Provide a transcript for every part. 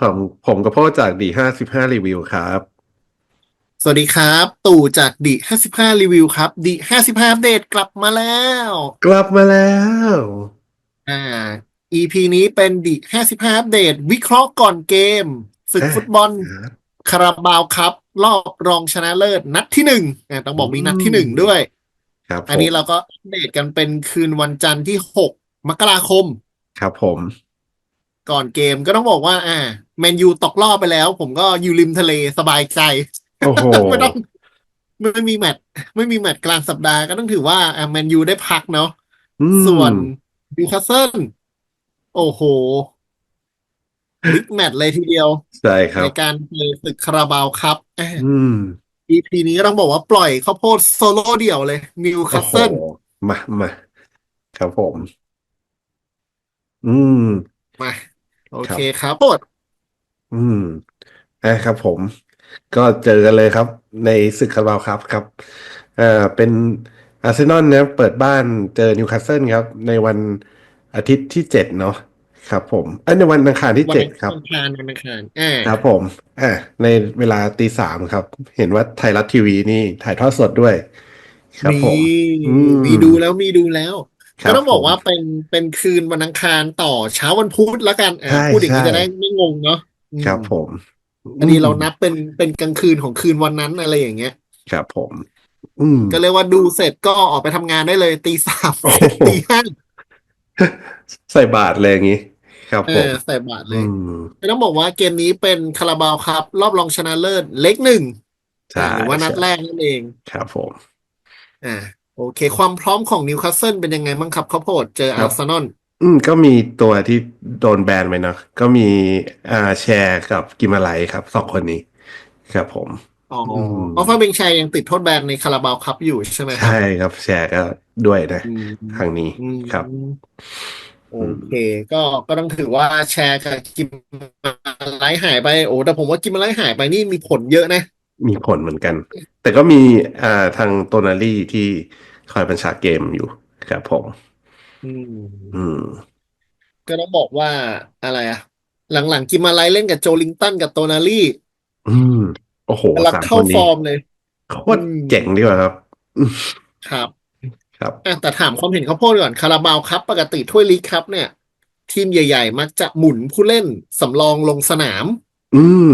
ผมผมกับพ่อจากดีห้าสิบห้ารีวิวครับ สวัสดีครับ ตู่จากดิ55รีวิวครับดิ55อัปเดตกลับมาแล้ว กลับมาแล้ว อ่า EP นี้เป็นดิ55อัปเดตวิเคราะห์ก่อนเกมศึกอ่าฟุตบอลครับคาราบาวครับ รอบรองชนะเลิศนัดที่หนึ่งอ่าต้องบอกมีนัดที่หนึ่งด้วย ครับอันนี้ผมเราก็อัปเดตกันเป็นคืนวันจันทร์ที่6มกราคม ครับผม ก่อนเกมก็ต้องบอกว่า อ่าแมนยูตกรอบไปแล้ว ผมก็อยู่ริมทะเลสบายใจโอ้โหไม่ต้องไม่มีแมตช์ไม่มีแมตช์กลางสัปดาห์ก็ต้องถือว่าอ่าแมนยูได้พักเนาะอืมส่วนนิวคาสเซิลโอ้โหบิ๊กแมตช์เลยทีเดียวใช่ครัในบการเจอศึกคาราบาวครับอะอืม EP นี้ก็ต้องบอกว่าปล่อยข้าวโพดโซโล่เดี่ยวเลยนิวโอ้คาสโหเซิลมามาครับผม อืม มา โอครับเคครับโปดอืมอะครับผม ก็เจอกันเลยครับ ในศึกคาราบาวครับครับอ่าเป็นอาร์เซนอลนะครับเปิดบ้านเจอนิวคาสเซิลครับ ในวันอาทิตย์ที่เจ็ดเนาะครับผมเอ้ยในวันอังคารที่วันเจ็ดอังครับคารวันอังคารอ่าครับผมอ่าในเวลาตีสามครับ เห็นว่าไทยรัฐทีวีนี่ถ่ายทอดสดด้วย ครับมีผมอืมมีดูแล้วมีดูแล้วครั ก็ต้องบอกผมว่าเป็นเป็นคืนวันอังคารต่อเช้าวันพุธแล้วกันอ่าใช่พูดอย่างนี้ใช่จะได้ไม่งงเนาะอืมครับ ผมอันนี้เรานับเป็นเป็นกลางคืนของคืนวันนั้นอะไรอย่างเงี้ย ครับผมอืมก็เรียกว่าดูเสร็จก็ออกไปทำงานได้เลย ตีสามโอ้โหตีห้าใส่บาทเลยอย่างนี้ครับเอผมอใส่บาทเลอืยมต้องบอกว่าเกมนี้เป็นคาราบาวครับ รอบรองชนะเลิศเล็กหนึ่งใช่หรือว่านัดใช่แรกนั่นเอง ครับผม อ่า โอเค ความพร้อมของนิวคาสเซิลเป็นยังไงบ้างครับข้าวโพดเจอครัอาบร์เซนอลอืมก็มีตัวที่โดนแบนไปเนาะก็มีอ่าแชร์กับกิมาไลครับสองคนนี้ ครับผมอ๋ออืมเพราะฟาเบงชัยยังติดโทษแบนในคาราบาวครับอยู่ใช่ไหมครับใช่ครับแชร์ก็ด้วยนะอืมทางนี้อืมครับโอเค ก็ก็ต้องถือว่าแชร์กับกิมมาไลท์หายไปโอ้แต่ผมว่ากิมมาไลท์หายไปนี่มีผลเยอะนะ มีผลเหมือนกัน แต่ก็มีอ่าทางโตนาลี่ที่ คอยบัญชาเกมอยู่ครับผม อืม อืม ก็ต้องบอกว่าอะไรอะหลังๆกิมมาไลท์เล่นกับโจลิงตันกับโตนาลี่ อืม โอ้โหกำลังสามเข้าคนฟนี้อร์มเลย โคตรเจ๋งดีกว่าครับอืมครับครับ อะแต่ถามความเห็นข้าวโพดก่อนคาราบาวครับปกติถ้วยลีกครับเนี่ย ทีมใหญ่ ๆ มักจะหมุนผู้เล่นสำรองลงสนาม อืม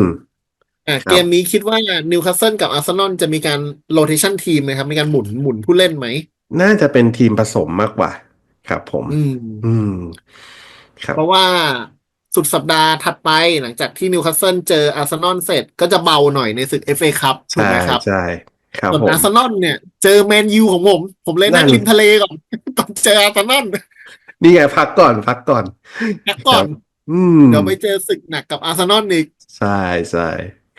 อะครับเกมนี้คิดว่านิวคาสเซิลกับอาร์เซนอลจะมีการโรเทชันทีมไหมครับมีการหมุนหมุนผู้เล่นไหมน่าจะเป็นทีมผสมมากกว่า ครับผม อืม อืม ครับเพราะว่าสุดสัปดาห์ถัดไปหลังจากที่นิวคาสเซิลเจออาร์เซนอลเสร็จก็จะเบาหน่อยในศึก FA ครับถูกใช่ไหมครับ ใช่ครับส่วนผมอาร์เซนอลเนี่ย เจอแมนยูของผม ผมเลยนั่งนั่นริมทะเลก่อนก่อนเจออาร์เซนอลนี่ไงพักก่อนพักก่อน พักก่อนอืม เดี๋ยวไปเจอศึกหนักกับอาร์เซนอลอีก ใช่ใช่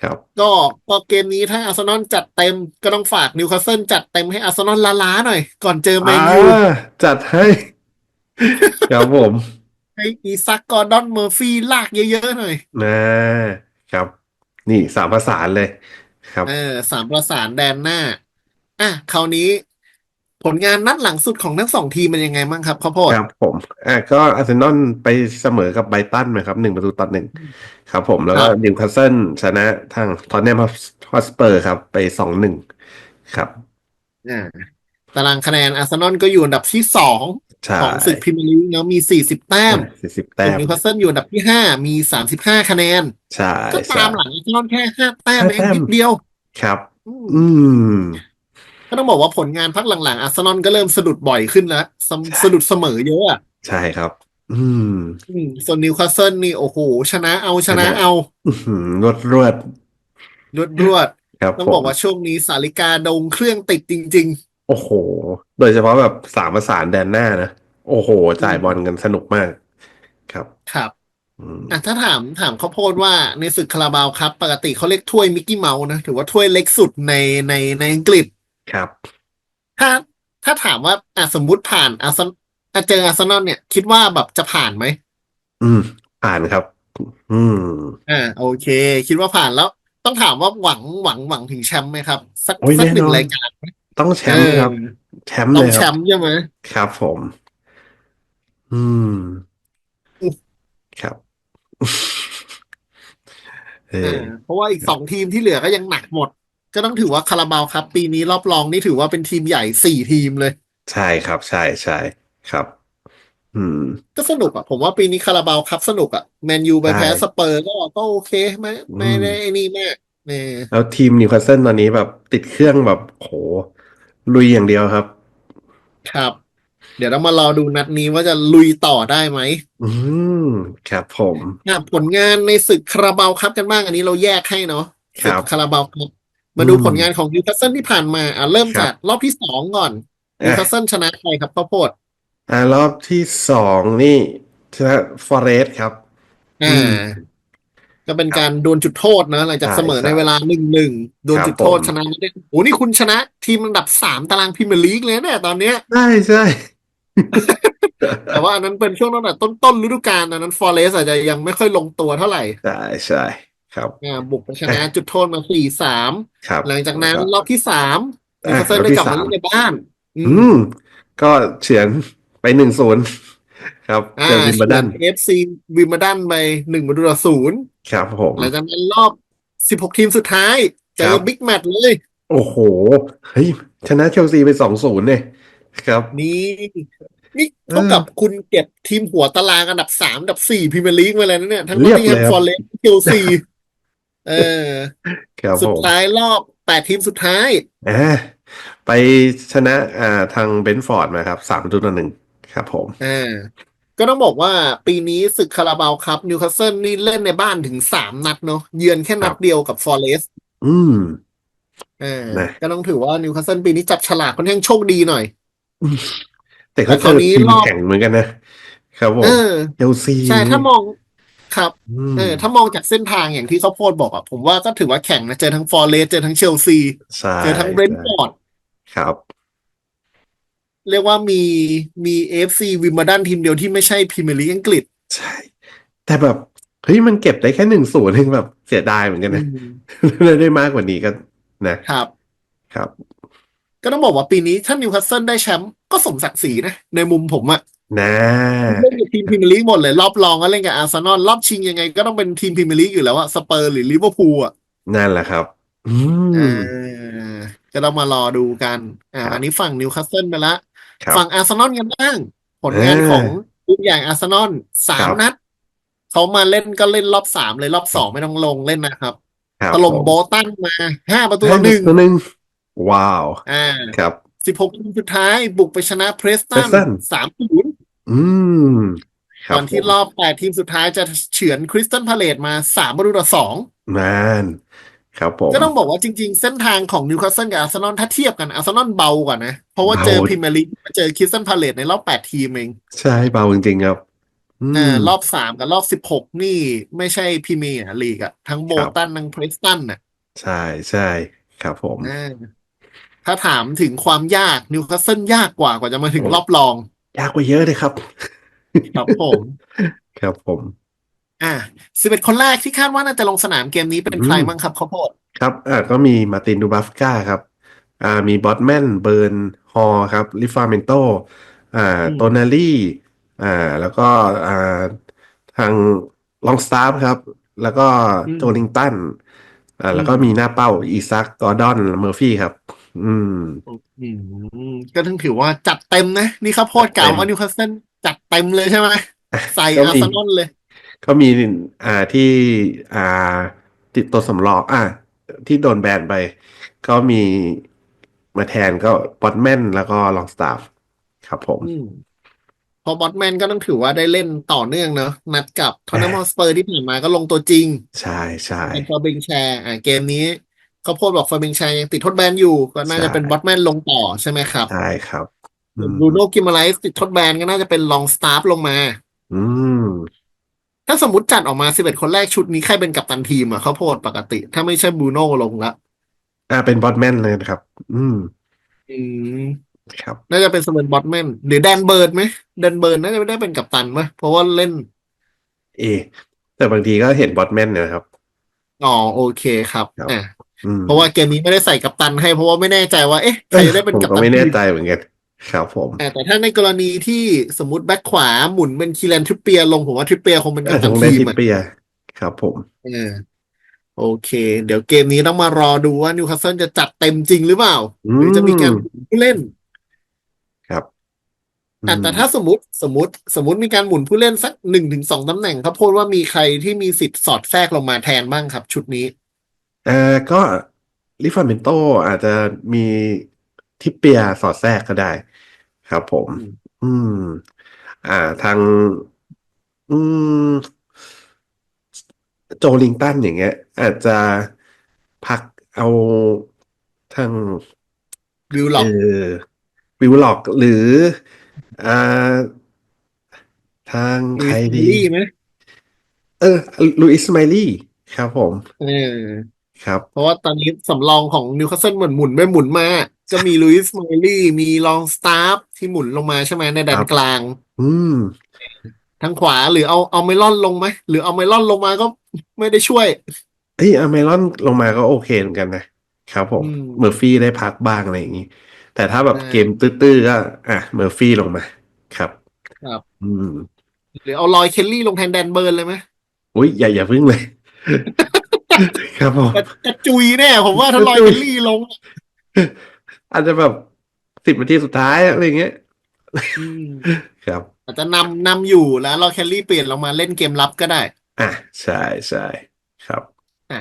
ครับ ก็ก็เกมนี้ถ้าอาร์เซนอลจัดเต็มก็ต้องฝากนิวคาสเซิลจัดเต็มให้อาร์เซนอลล้าๆหน่อย ก่อนเจอแมนยูอ่าจัดให้ครับผมให้อีซักกอร์ดอนเมอร์ฟี่ลากเยอะๆหน่อยนะครับ นี่สามประสานเลย ครับ เออสามประสานแดนหน้า อะคราวนี้ ผลงานนัดหลังสุดของทั้งสองทีมเป็นยังไงบ้างครับข้าวโพดครับผมอะก็อาร์เซนอลไปเสมอกับไบรตันนะครับหนึ่งประตูต่อหนึ่งครับผมแล้วก็ครับนิวคาสเซิลชนะทางทอนแนมฮอสเปอร์ครับ ไปสองหนึ่งครับอ่าตารางคะแนนอาร์เซนอลก็อยู่อันดับที่สองใช่ของศึกพรีเมียร์ลีกแล้วมีสี่สิบแต้มสี่สิบส่แต้วนมนิวคาสเซิลอยู่อันดับที่ห้ามีสามสิบห้าคะแนนใช่ก็ใช่ตามหลังอาร์เซนอลแค่ห้าแต้มห้าเองแต้มนิดเดียวครับ อืมอืม ก็ต้องบอกว่าผลงานพักหลังๆอาร์เซนอลก็เริ่มสะดุดบ่อยขึ้นแล้วสะใช่สะดุดเสมอเยอะอะใช่ครับอืมอืมส่วนนิวคาสเซิลนี่โอ้โหชนะเอาชนะชนะเอาอื้อหือรวดรวดรวดรวดครับต้องผมบอกว่าช่วงนี้สาลิกาดงเครื่องติดจริงโอ้โห โดยเฉพาะแบบสามประสานแดนหน้านะโอ้โห จ่ายบอลกันสนุกมาก ครับๆครับอืมอะถ้าถามถามข้าวโพดว่าในศึกคาราบาวครับ ปกติเขาเรียกถ้วยมิกกี้เมาส์นะ ถือว่าถ้วยเล็กสุดในในในอังกฤษ ครับ ถ้าถ้าถามว่าอะสมมุติผ่านอาร์เซนอะเจออาร์เซนอลเนี่ย คิดว่าแบบจะผ่านไหมอืมอ่านครับ อืมอ่าโอเค คิดว่าผ่านแล้ว ต้องถามว่าหวังหวังหวังถึงแชมป์ไหมครับ สักโอ้ยสักแน่หนึ่นงอนรายการไหมต้องแชมป์ครับเออแชมป์ต้เลองยแชครับ มป์ใช่ไหม ครับผม อืม ครับ เอเออ อเพราะว่าอีกสองทีมที่เหลือก็ยังหนักหมด ก็ต้องถือว่าคาราบาวครับ ปีนี้รอบรองนี่ถือว่าเป็นทีมใหญ่สี่ทีมเลย ใช่ครับใช่ใช่ครับ อืม ก็สนุกอะ ผมว่าปีนี้คาราบาวครับสนุกอะแมนยูไปแพ้ใช่สเปอร์ก็ก็โอเคไม่ไม่ได้ไอ้นี่มากเนี่ยแล้วทีมนิวคาสเซิลตอนนี้แบบติดเครื่องแบบโหลุยอย่างเดียวครับ ครับ เดี๋ยวเรามารอดูนัดนี้ว่าจะลุยต่อได้ไหมอืมครับผมอะผลงานในศึกคาราบาวครับกันบ้างอันนี้เราแยกให้เนาะคศึรักบคาราบาวครับ มาดูอืมผลงานของนิวคาสเซิลที่ผ่านมาอะเริ่มครับจากรอบที่สองก่อนนิวคาสเซิลชนะใครครับข้าวโพดอ่ารอบที่สองนี่ชนะฟอเรสครับอ่าอืมก็เป็นการโดนจุดโทษนะหลังจากใช่เสมอในใช่เวลาหนึ่งหนึ่งโดนครับจุดโทษผมชนะได้โอ้นี่คุณชนะทีมอันดับสามตารางพรีเมียร์ลีกเลยเนี่ยตอนเนี้ยใช่ใช่แต่ว่าอันนั้นเป็นช่วงตั้งแต่ต้นต้นฤดูกาลอันนั้นฟอเรสอาจจะยังไม่ค่อยลงตัวเท่าไหร่ใช่ใช่ ครับอ่าบุกไปชนะจุดโทษมาสี่สามครับหลังจากนั้นแล้วรอบที่สามอะนิวคาสเซิลรอบได้ที่กลับมาสามเล่นในบ้าน อือืมมก็เฉือนไปหนึ่งศูนย์ครับอ่าเจอวิมเบิลดันเอฟซีวิมเบิลดันไปหนึ่งประตูต่อศูนย์ครับผมหลังจากนั้นรอบสิบหกทีมสุดท้ายเจคอรับบิ๊กแมตช์เลย โอ้โห เฮ้ย ชนะเชลซีไปสองศูนย์เนี่ยครับ นี่นี่เท่ากับคุณเก็บทีมหัวตารางอันดับสามอันดับสี่พรีเมียร์ลีกไว้แล้วนะเนี่ย ทั้งนเรีอยตบติงแฮมเลยครับฟอร์เรสต์เชลซี เออครับสุผดมท้ายรอบแปดทีมสุดท้าย อ่าไปชนะอ่าทางเบนฟอร์ดมาครับสามประตูต่อหนึ่งครับผม อ่า ก็ต้องบอกว่าปีนี้ศึกคาราบาวครับนิวคาสเซิลนี่เล่นในบ้านถึงสามนัดเนาะเยือนแค่นัดเดียวกับฟอร์เรสต์อืม อ่านะ ก็ต้องถือว่านิวคาสเซิลปีนี้จับฉลากค่อนข้างโชคดีหน่อย แต่เขาแต่คราวนี้เจอทีมรอบแข่งเหมือนกันนะครับผมเออเชลซี ใช่ถ้ามอง ครับอืมเออถ้ามองจากเส้นทางอย่างที่เขาโพดบอกอะผมว่าก็ถือว่าแข่งนะเจอทั้งฟอร์เรสต์เจอทั้งเชลซีใช่เจอทั้งเบรนท์ฟอร์ดครับ เรียกว่ามีมีเอฟซีวิมเบิลดันทีมเดียวที่ไม่ใช่พรีเมียร์ลีกอังกฤษ ใช่ แต่แบบเฮ้ยมันเก็บได้แค่หนึ่งศูนย์เองแบบเสียดายเหมือนกันนะได้มากกว่านี้ก็นะครับ ครับ ก็ต้องบอกว่าปีนี้ถ้านิวคาสเซิลได้แชมป์ก็สมศักดิ์ศรีนะ ในมุมผมอะ นะเล่นกับทีมพรีเมียร์ลีกหมดเลย รอบรองก็เล่นกับอาร์เซนอลรอบชิงยังไงก็ต้องเป็นทีมพรีเมียร์ลีกอยู่แล้วอะสเปอร์หรือลิเวอร์พูลอะนั่นแหละครับ อือ่ามก็ต้องมารอดูกันอ่าครับอันนี้ฝั่งนิวคาสเซิลไปละครับฝั่งอาร์เซนอลกันบ้าง ผลงานเออของทีมอย่างอาร์เซนอลสามครับนัดเขามาเล่นก็เล่นรอบสามเลยรอบสองไม่ต้องลงเล่นนะครับครับถล่มผมโบลตันมาห้าประตูต่อหนึ่งตัวหนึ่งว้าวอ่าครับ สิบหกทีมสุดท้ายบุกไปชนะเพรสตัน Preston สามศูนย์อืมครับก่อนที่ผมรอบแปดทีมสุดท้ายจะเฉือนคริสตันพาเลตมาสามประตูต่อสองนั่นครับผม ก็ต้องบอกว่าจริงๆ เส้นทางของนิวคาสเซิลกับอาร์เซนอลถ้าเทียบกันอาร์เซนอลเบากว่านะ เพราะว่าเจอเบา พรีเมียร์ลีกเจอคริสตันพาเลตในรอบแปดทีมเองใช่เบาจริงๆครับอือ่ามรอบสามกับรอบสิบหกนี่ไม่ใช่พรีเมียร์ลีกอะทั้งโบลตันทั้งเพรสตันน่ะใช่ใช่ครับผม อ่า ถ้าถามถึงความยากนิวคาสเซิลยากกว่ากว่าจะมาถึงรอบรอง ยากกว่าเยอะเลยครับ ครับผม ครับผม อ่าสิบเอ็ดคนแรกที่คาดว่าน่าจะลงสนามเกมนี้เป็นใครอืมบ้างครับข้าวโพดครับอ่าก็มีมาร์ตินดูบัฟก้าครับ อ่ามีบอตแมนเบิร์นฮอลครับลิฟาเมนโตอ่าโตนาลี่อ่าแล้วก็อ่าทางลองสตาฟครับ แล้วก็โจลิงตันอ่าแล้วก็มีหน้าเป้าอีซักกอร์ดอนเมอร์ฟี่ครับ อืม อืมก็ต้องถือว่าจัดเต็มนะ นี่ข้าวโพดกล่าวว่านิวคาสเซิลจัดเต็มเลยใช่ไหมใส่ก็อาร์มีเซนอลเลยก็มีอ่าที่อ่า ติดตัวสำรองอ่าที่โดนแบนไป ก็มีมาแทนก็บอตแมนแล้วก็ลองสตาฟครับผมอืมพอบอทแมนก็ต้องถือว่าได้เล่นต่อเนื่องเนอะนัดกับทอนนัมฮอสเปอร์ที่ผ่านมาก็ลงตัวจริง ใช่ใช่เป็นฟอร์บิงแชร์อ่าเกมนี้ เขาโพดบอกฟอร์บิงแชร์ยังติดทดแบนอยู่ ก็น่าจะใช่เป็นบอทแมนลงต่อใช่ไหมครับ ใช่ครับอืมบรูโน่กิมาไลส์ติดทดแบนก็น่าจะเป็นลองสตาฟลงมา อืม ถ้าสมมติจัดออกมาสิบเอ็ดคนแรกชุดนี้ใครเป็นกัปตันทีมอะเขาโพดปกติ ถ้าไม่ใช่บรูโน่ลงละอ่าเป็นบอทแมนเลยนะครับ อืม อืมครับ น่าจะเป็นสเวนบอทแมนหรือแดนเบิร์ดไหมแดนเบิร์ดน่าจะไม่ได้เป็นกัปตันไหมเพราะว่าเล่น เอ แต่บางทีก็เห็นบอทแมนเนยนะครับ อ๋อโอเคครับครับอะอืม เพราะว่าเกมนี้ไม่ได้ใส่กัปตันให้ เพราะว่าไม่แน่ใจว่าเอ๊ะใครจะได้เป็นผมกัปก็ตันไม่แน่ทีมใจเหมือนกันครับผมอะแต่ถ้าในกรณีที่สมมติแบ็คขวาหมุนเป็นคีแลนทริปเปียร์ลงผมว่าทริปเปียร์คงเป็นกัปตัต้นองได้ทีมทิปอะเปียร์ครับผมเออโอเค เดี๋ยวเกมนี้ต้องมารอดูว่านิวคาสเซิลจะจัดเต็มจริงหรือเปล่าอืหรือจะมีการมหมุนผู้เล่น ครับอะอืมแต่ถ้าสมมติสมมติสมมติมีการหมุนผู้เล่นสักหนึ่งถึงสองตำแหน่งครับโพดว่ามีใครที่มีสิทธิ์สอดแทรกลงมาแทนบ้างครับ ชุดนี้เอ่อก็ลิฟาเมนโตอาจจะมีทิปเปียสอดแทรกก็ได้ ครับผม อืมอืมอ่าทาง อืม โจลิงตันอย่างเงี้ย อาจจะพักเอาทางวิลเอล็อกอวิวล็อกหรือ อ่า ทางลุใครยส์ดีลี่ไหมเออลูอิสมาลี่ครับผม เออ ครับ เพราะว่าตอนนี้สำรองของนิวคาสเซิลเหมือนหมุนไปหมุนมาก็มีลุยส์ไมลี่มีลองสตาฟที่หมุนลงมาใช่ไหมในแดคนรับกลาง อืมทางขวาหรือเอาเอาเมลอนลงไหมหรือเอาเมลอนลงมาก็ไม่ได้ช่วยเอ้ยอเมรอนลงมาก็โอเคเหมือนกันนะครับผมอืมเมอร์ฟี่ได้พักบ้างอะไรอย่างนี้ แต่ถ้าแบบใช่เกมตื้อๆก็ อะเมอร์ฟี่ลงมา ครับ ครับ อืม หรือเอาลอยเคลลี่ลงแทนแดนเบิร์นเลยไหมอุ้ยอย่าอย่าพึ่งเลย ครับผมกระกระจุยแน่ผมว่าถ้าลอยกระจุเคยลลี่ลง อาจจะแบบสิบนาทีสุดท้ายอะไรอย่างเงี้ยอืมครับ อาจจะนำนำอยู่แล้วลอยเคลลี่เปลี่ยนลงมาเล่นเกมรับก็ได้ อะใช่ใช่ครับอะ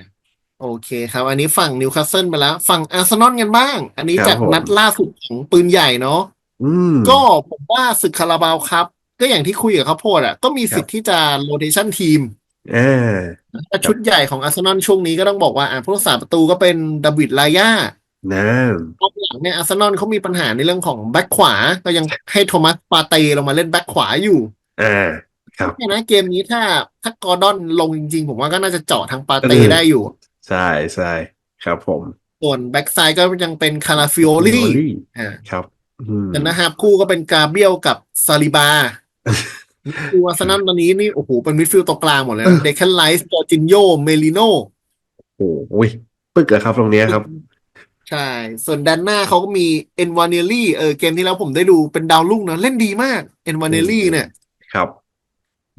โอเคครับ อันนี้ฝั่งนิวคาสเซิลไปแล้ว ฝั่งอาร์เซนอลกันบ้าง อันนี้ครับจากผมนัดล่าสุดของปืนใหญ่เนาะอืมก็ผมว่าศึกคาราบาวครับ ก็อย่างที่คุยกับข้าวโพดอะ ก็มีสิทธิ์ที่จะโรเ t ชันทีม อ่าแต่ชุดใหญ่ของอาร์เซนอลช่วงนี้ก็ต้องบอกว่าอะผู้รักษาประตูก็เป็นดาวิดลายานั่นกองหลังเนี่ยอาร์เซนอลเขามีปัญหาในเรื่องของแบ็คขวา ก็ยังให้โทมัสปาเตลงมาเล่นแบ็คขวาอยู่อ่าครับเนี่ยนะเกมนี้ถ้าถ้ากอร์ดอนลงจริงๆ ผมว่าก็น่าจะเจาะทางปาเตเออได้อยู่ ใช่ใช่ครับผม ส่วนแบ็คซ้ายก็ยังเป็นคาราฟิโอลี่ลี่อ่าครับอืมแต่นะฮะคู่ก็เป็นกาเบรียลกับซาลิบา คืออาร์เซนอลตอนนี้นี่โอ้โหเป็นมิดฟิลด์ตัวกลางหมดเลยนะเดคแคนไลส์จอร์จินโยเมลิโนโอ้ยปึกอะครับตรงเนี้ยครับ ใช่ ส่วนด้านหน้าเขาก็มีเอ็นวานเนลลี่เออเกมที่แล้วผมได้ดูเป็นดาวรุ่งนะ เล่นดีมากเอ็นวานเนลลี่เนี่ย ครับ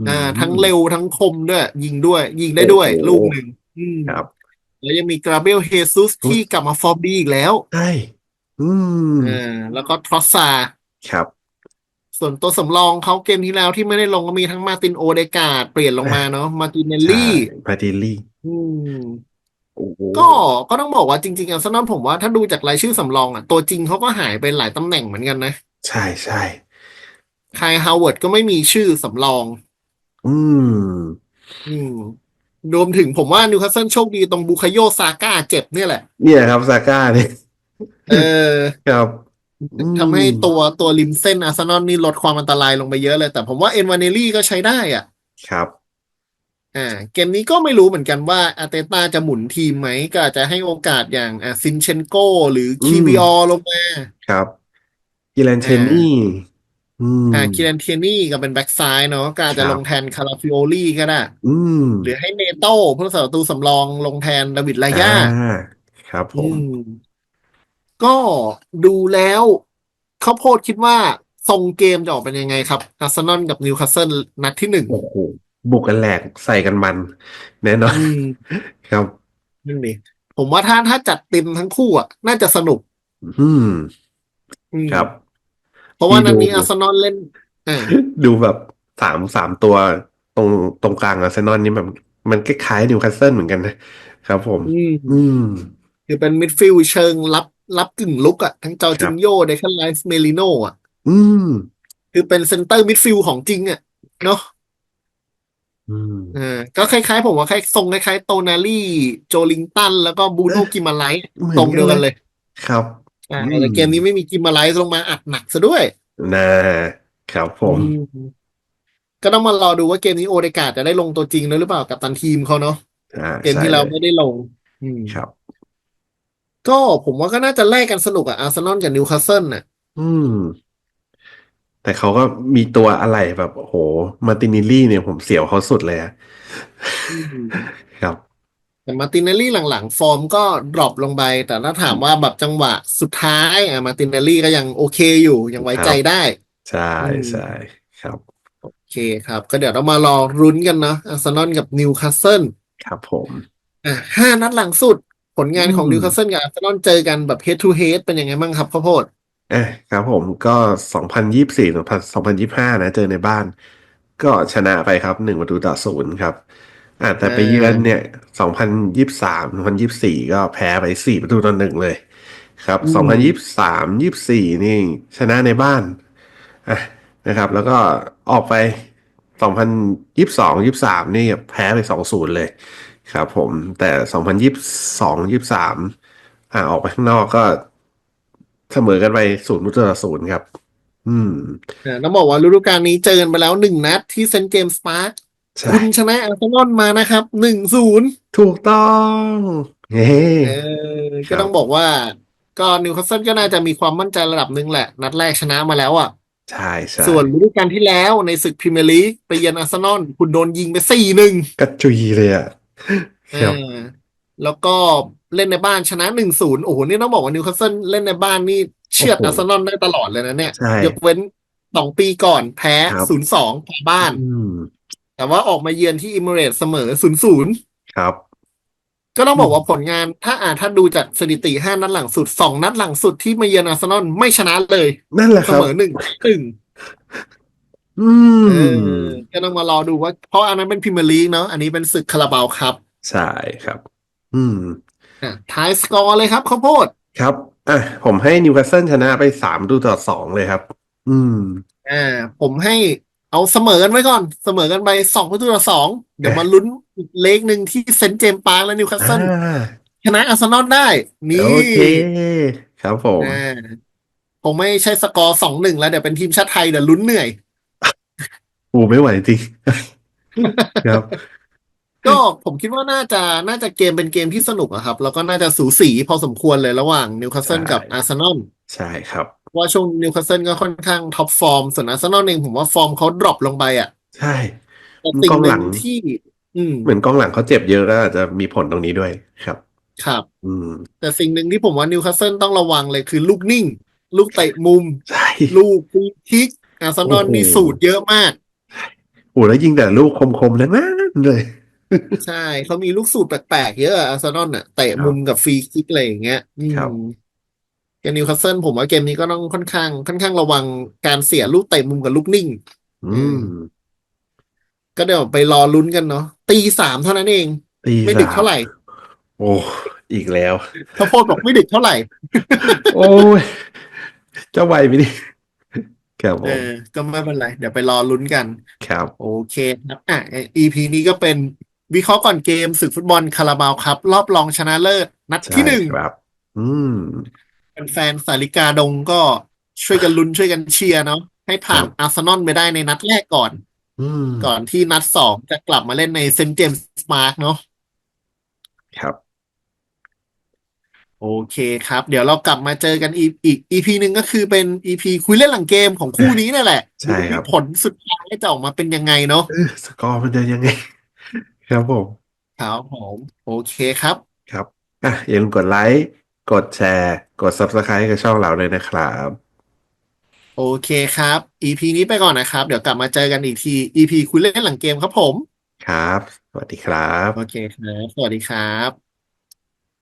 อ่าอืมทั้งเร็วทั้งคมด้วย ยิงด้วย ยิงได้ด้วยโอ้โหลูกหนึ่งอืมครับ แล้วยังมีกราเบรียลเฮซุสที่กลับมาฟอร์มดีอีกแล้ว ใช่ อืมอ่าแล้วก็ทรอสซาร์ครับ ส่วนตัวสำรองเขาเกมที่แล้วที่ไม่ได้ลงก็มีทั้งมาร์ตินโอเดกาดเปลี่ยนลงมาเนาะมาร์ตินเนลใช่ลี่พาติลี่อืมโอ้โหก็ก็ต้องบอกว่าจริงๆอาร์เซนอลผมว่าถ้าดูจากรายชื่อสำรองอะตัวจริงเขาก็หายไปหลายตำแหน่งเหมือนกันนะ ใช่ใช่คายฮาวเวิร์ดก็ไม่มีชื่อสำรอง อืม อืมรวมถึงผมว่านิวคาสเซิลโชคดีตรงบูคาโยซาก้าเจ็บเนี่ยแหละ เนี่ยครับซาก้าเนี่ยเออครับอืม ทำให้ตัวตัวริมเส้นอาร์เซนอลนี่ลดความอันตรายลงไปเยอะเลย แต่ผมว่าเอ็นวานเนลลี่ก็ใช้ได้อะ ครับอ่าเกมนี้ก็ไม่รู้เหมือนกันว่าอาร์เตต้าจะหมุนทีมไหมก็อาจจะให้โอกาสอย่างอ่าซินเชนโกหรือคีวิออลงมา ครับกิแลนเทนนี่อืมอ่าคิรันเทียนี่ก็เป็นแบ็กซ้ายเนาะก็อาจจะครับลงแทนคาราฟิโอลี่ก็ได้อืมหรือให้เนโต้ผู้รักษาประตูสำรองลงแทนดาวิดลายาอ่าครับผอืมม ก็ดูแล้วข้าวโพดคิดว่าทรงเกมจะออกเป็นยังไงครับอาร์เซนอลกับนิวคาสเซิลนัดที่หนึ่งโอ้โหบุกกันแหลกใส่กันมัน แน่นอนอืมครับนั่นดิผมว่าถ้าถ้าจัดเต็มทั้งคู่อะ น่าจะสนุก อืมอืมครับ เพราะว่านัดดูนี้อาร์เซนอลเล่นอ่าดูแบบสามสามตัวตรงตรงกลางอาร์เซนอลนี่แบบมันคล้ายๆนิวคาสเซิลเหมือนกันนะครับผม อืมอืมคือเป็นมิดฟิลด์เชิงรับ รับกึ่งลุกอะทั้งจอร์จินโยเดคันไลส์เมลิโนอะอืม คือเป็นเซนเตอร์มิดฟิลด์ของจริงอะเนาะอืมอ่าก็คล้ายๆ ผมว่าคล้ายทรงคล้ายๆโตนาลี่โจลิงตัน แล้วก็บูโนกิมาไลท์เหมือนตรงเดียวกันกันเลเลยยครับอ่าอืมแต่เกมนี้ไม่มีกิมาไลท์ลงมาอัดหนักซะด้วยนะครับผมอืมก็ต้องมารอดูว่าเกมนี้โอเดกาจะได้ลงตัวจริงแล้วหรือเปล่ากับตันทีมเขาเนาะอ่าเกมใช่ที่เราเลยไม่ได้ลงอืมครับ ก็ผมว่าก็น่าจะแลกกันสนุกอะอาร์เซนอลกับนิวคาสเซิลน่ะ อืม แต่เขาก็มีตัวอะไรแบบโอ้โห มาร์ตินิลลี่เนี่ยผมเสียวเขาสุดเลยอะอืมครับ แต่มาร์ตินเนลลี่หลังๆ ฟอร์มก็ดรอปลงไป แต่ถ้าถามว่าแบบจังหวะสุดท้ายอะมาร์ตินเนลลี่ก็ยังโอเคอยู่ยังไว้ใจได้ ใช่อืมใช่ครับ โอเคครับ ก็เดี๋ยวเรามารอรุ้นกันเนาะอาร์เซนอลกับนิวคาสเซิลครับผม อะห้านัดหลังสุด ผลงานของอืมนิวคาสเซิลกับอาร์เซนอลเจอกันแบบ head to head เป็นยังไงบ้างครับข้าวโพดเอ้ยครับผมก็สองพันยี่สี่สองพันสองพันยี่ห้านะ เจอในบ้าน ก็ชนะไปครับหนึ่งประตูต่อศูนย์ครับอ่าแต่ไปเยือนเนี่ยสองพันยี่สามสองพันยี่สี่ก็แพ้ไปสี่ประตูต่อหนึ่งเลย ครับอืมสองพันยี่สามยี่สี่นี่ชนะในบ้านอะนะครับ แล้วก็ออกไปสองพันยี่สองยี่สามนี่แพ้ไปสองศูนย์เลย ครับผม แต่สองพันยี่สองยี่สามอ่าออกไปข้างนอกก็เสมอกันไปศูนย์ประตูต่อศูนย์ครับ อืมอะต้องบอกว่าฤดูกาลนี้เจอกันไปแล้วหนึ่งนัดที่เซนต์เจมส์พาร์คใช่คุณชนะอาร์เซนอลมานะครับหนึ่งศูนย์ถูกต้องเฮ้เออครัก็บต้องบอกว่า ก็นิวคาสเซิลก็น่าจะมีความมั่นใจระดับหนึ่งแหละ นัดแรกชนะมาแล้วอะใช่ใช่ส่วนฤดูกาลที่แล้วในศึกพรีเมียร์ลีกไปเยือนอาร์เซนอลคุณโดนยิงไปสี่หนึ่งกระจุยเลยอะ ครับอ่าแล้วก็เล่นในบ้านชนะหนึ่งศูนย์โอ้โห นี่ต้องบอกว่านิวคาสเซิลเล่นในบ้านนี่เชือดโอ้โหอาร์เซนอลได้ตลอดเลยนะเนี่ย ใช่ยกเว้นสองปีก่อนแพ้ครับ ศูนย์สองแพ้บ้าน อืมแต่ว่าออกมาเยือนที่อิมเมเรตเสมอศูนย์ศูนย์ครับ ก็ต้องบอกว่าผลงานถ้าอ่าถ้าดูจากสถิติห้านัดหลังสุดสองนัดหลังสุดที่มาเยือนอาร์เซนอลไม่ชนะเลยนั่นแหละเสครับ มอหนึ่งหนึ่ง อืเอมอก็ต้องมารอดูว่า เพราะอันนั้นเป็นพรีเมียร์ลีกเนาะอันนี้เป็นศึกคาราบาวครับ ใช่ครับ อืมอะท้ายสกอร์เลยครับข้าวโพดครับอะผมให้นิวคาสเซิลชนะไปสามประตูต่อสองเลยครับ อืมอ่าผมให้เอาเสมอกันไว้ก่อน เสมอกันไปสองประตูต่อสองเดี๋ยวมาลุ้นอีกเลขหนึ่งที่เซนต์เจมส์ปาร์คและนิวคาสเซิลอ่าชนะอาร์เซนอลได้ นี่โอเคครับผมอ่าผมไม่ใช่สกอร์สองหนึ่งแล้วเดี๋ยวเป็นทีมชาติไทยเดี๋ยวลุ้นเหนื่อย อูไม่ไหวจริงครับ ก็ผมคิดว่าน่าจะน่าจะเกมเป็นเกมที่สนุกอะครับ แล้วก็น่าจะสูสีพอสมควรเลยระหว่างนิวคาสเซิลใช่กับอาร์เซนอลใช่ครับเพราะว่าช่วงนิวคาสเซิลก็ค่อนข้างท็อปฟอร์มส่วนอาร์เซนอลเองผมว่าฟอร์มเขาดรอปลงไปอะใช่แต่สิ่งกองหหลันึ่งงที่อืมเหมือนกองหลังเขาเจ็บเยอะก็อาจจะมีผลตรงนี้ด้วยครับ ครับ อืม แต่สิ่งหนึ่งที่ผมว่านิวคาสเซิลต้องระวังเลยคือลูกนิ่ง ลูกเตะมุมใช่ลูกฟรีคิกอาร์เซนอลโอ้โหนี่สูตรเยอะมาก โอ้แล้วยิงแต่ลูกคมๆทั้งนั้นเลย ใช่เขามีลูกสูตรแปลกๆเยอะอาร์เซนอลน่ะเตะมุมกับฟรีคิกอะไรอย่างเงี้ยอืมครับกับนิวคาสเซิลผมว่าเกมนี้ก็ต้องค่อนข้าง ค่อนข้างระวังการเสียลูกเตะมุมกับลูกนิ่ง อืม ก็เดี๋ยวไปรอลุ้นกันเนาะตีสามเท่านั้นเองตีไม่ดึกเท่าไหร่ โอ้อีกแล้วข้าวโพดบอกไม่ดึกเท่าไหร่ โอ้ยจะไหวไหมนี่ ครับผเอม อ ก็ไม่เป็นไร เดี๋ยวไปรอลุ้นกัน ครับ โอเคครับอะ EP นี้ก็เป็นวิเคราะห์ก่อนเกมศึกฟุตบอลคาราบาวครับ รอบรองชนะเลิศ นัดใช่ที่หนึ่งครับ อืม แฟนๆสาริกาดงก็ช่วยกันลุ้นช่วยกันเชียร์เนาะให้ผ่านครับอาร์เซนอลไปได้ในนัดแรกก่อน อืม ก่อนที่นัดสองจะกลับมาเล่นในเซนต์เจมส์มาร์กเนาะ ครับ โอเคครับ เดี๋ยวเรากลับมาเจอกันอีกอีก EP หนึ่งก็คือเป็น EP คุยเล่นหลังเกมของคู่นี้นั่นแหละใช่ครับ ดูที่ผลสุดท้ายจะออกมาเป็นยังไงเนาะเออสกอร์มันจะยังไง ครับผม ครับผมโอเคครับ ครับอะอย่าลืมกดไลค์กดแชร์ กด Subscribe กับช่องเราเลยนะครับ โอเคครับ EP นี้ไปก่อนนะครับ เดี๋ยวกลับมาเจอกันอีกที EP คุยเล่นหลังเกมครับผม ครับ สวัสดีครับ โอเคครับสวัสดีครับ